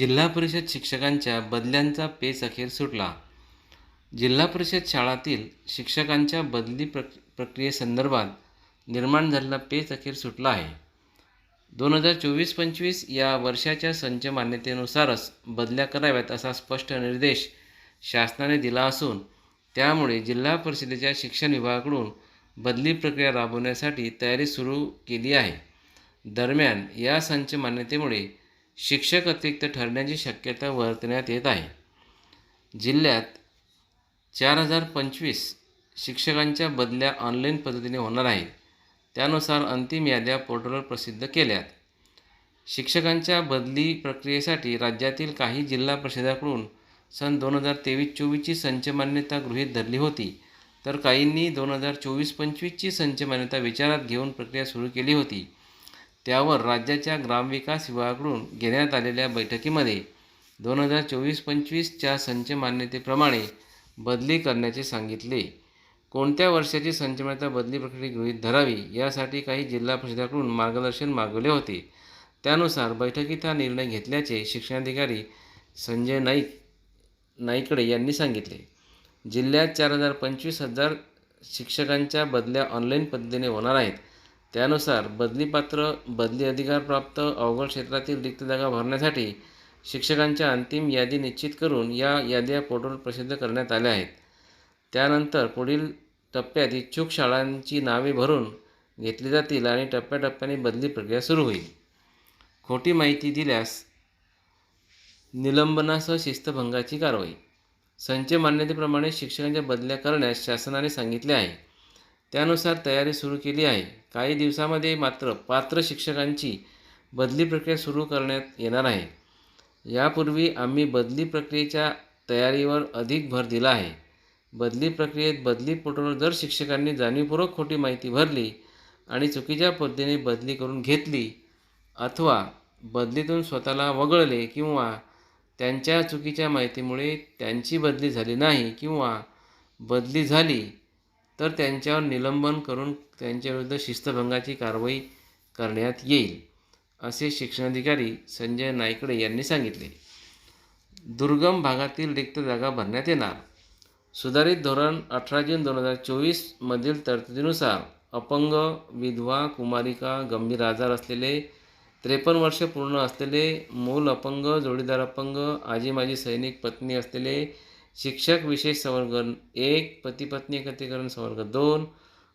जिल्हा परिषद शिक्षकांच्या बदल्यांचा पेच अखेर सुटला. जिल्हा परिषद शाळातील शिक्षकांच्या बदली प्रक प्रक्रियेसंदर्भात निर्माण झालेला पेच अखेर सुटला आहे. दोन हजार चोवीस पंचवीस या वर्षाच्या संच मान्यतेनुसारच बदल्या कराव्यात असा स्पष्ट निर्देश शासनाने दिला असून त्यामुळे जिल्हा परिषदेच्या शिक्षण विभागाकडून बदली प्रक्रिया राबवण्यासाठी तयारी सुरू केली आहे. दरम्यान या संच मान्यतेमुळे शिक्षक अतिरिक्त ठरण्याची शक्यता वर्तवण्यात येत आहे. जिल्ह्यात चार हजार पंचवीस शिक्षकांच्या बदल्या ऑनलाईन पद्धतीने होणार आहेत. त्यानुसार अंतिम याद्या पोर्टलवर प्रसिद्ध केल्यात. शिक्षकांच्या बदली प्रक्रियेसाठी राज्यातील काही जिल्हा परिषदाकडून सन दोन हजार तेवीस चोवीसची संचमान्यता गृहीत धरली होती. तर काहींनी दोन हजार चोवीस पंचवीसची संचमान्यता विचारात घेऊन प्रक्रिया सुरू केली होती. त्यावर राज्याच्या ग्रामविकास विभागाकडून घेण्यात आलेल्या बैठकीमध्ये दोन हजार चोवीस पंचवीसच्या संच मान्यतेप्रमाणे बदली करण्याचे सांगितले. कोणत्या वर्षाची संचमान्यता बदली प्रक्रिया गृहीत धरावी यासाठी काही जिल्हा परिषदाकडून मार्गदर्शन मागवले होते. त्यानुसार बैठकीत हा निर्णय घेतल्याचे शिक्षणाधिकारी संजय नाईक नाईकडे यांनी सांगितले. जिल्ह्यात चार हजार पंचवीस हजार शिक्षकांच्या बदल्या ऑनलाईन पद्धतीने होणार आहेत. त्यानुसार बदलीपात्र बदली अधिकारप्राप्त अवघड क्षेत्रातील रिक्त जागा भरण्यासाठी शिक्षकांच्या अंतिम यादी निश्चित करून या याद्या पोर्टल प्रसिद्ध करण्यात आल्या आहेत. त्यानंतर पुढील टप्प्यात इच्छुक शाळांची नावे भरून घेतली जातील आणि टप्प्याटप्प्याने बदली प्रक्रिया सुरू होईल. खोटी माहिती दिल्यास निलंबनासह शिस्तभंगाची कारवाई. संच मान्यतेप्रमाणे शिक्षकांच्या बदल्या करण्यास शासनाने सांगितले आहे. त्यानुसार तयारी सुरू केली आहे. काही दिवसामध्ये मात्र पात्र शिक्षकांची बदली प्रक्रिया सुरू करण्यात येणार आहे. यापूर्वी आम्ही बदली प्रक्रियेच्या तयारीवर अधिक भर दिला आहे. बदली प्रक्रियेत बदली पोर्टलवर जर शिक्षकांनी जाणीवपूर्वक खोटी माहिती भरली आणि चुकीच्या पद्धतीने बदली करून घेतली अथवा बदलीतून स्वतःला वगळले किंवा त्यांच्या चुकीच्या माहितीमुळे त्यांची बदली झाली नाही किंवा बदली झाली तर त्यांच्यावर निलंबन करून त्यांच्याविरुद्ध शिस्तभंगाची कारवाई करण्यात येईल असे शिक्षणाधिकारी संजय नाईकडे यांनी सांगितले. दुर्गम भागातील रिक्त जागा भरण्यात येणार. सुधारित धोरण अठरा जून दोन हजार चोवीसमधील तरतुदीनुसार अपंग विधवा कुमारिका गंभीर आजार असलेले त्रेपन्न वर्ष पूर्ण असलेले मूल अपंग जोडीदार अपंग आजी माजी सैनिक पत्नी असलेले शिक्षक विशेष संवर्ग एक पतिपत्नी एकत्रीकरण संवर्ग दोन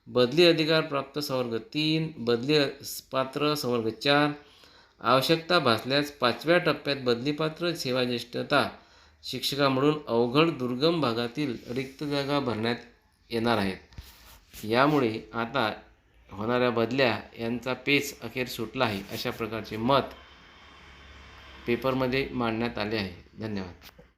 बदली अधिकार प्राप्त संवर्ग तीन बदली पात्र संवर्ग चार आवश्यकता भासल्यास पाचव्या टप्प्यात बदलीपात्र सेवाज्येष्ठता शिक्षका म्हणून अवघड दुर्गम भागातील रिक्त जागा भरण्यात येणार आहेत. यामुळे आता होणाऱ्या बदल्या यांचा पेच अखेर सुटला आहे अशा प्रकारचे मत पेपरमध्ये मांडण्यात आले आहे. धन्यवाद.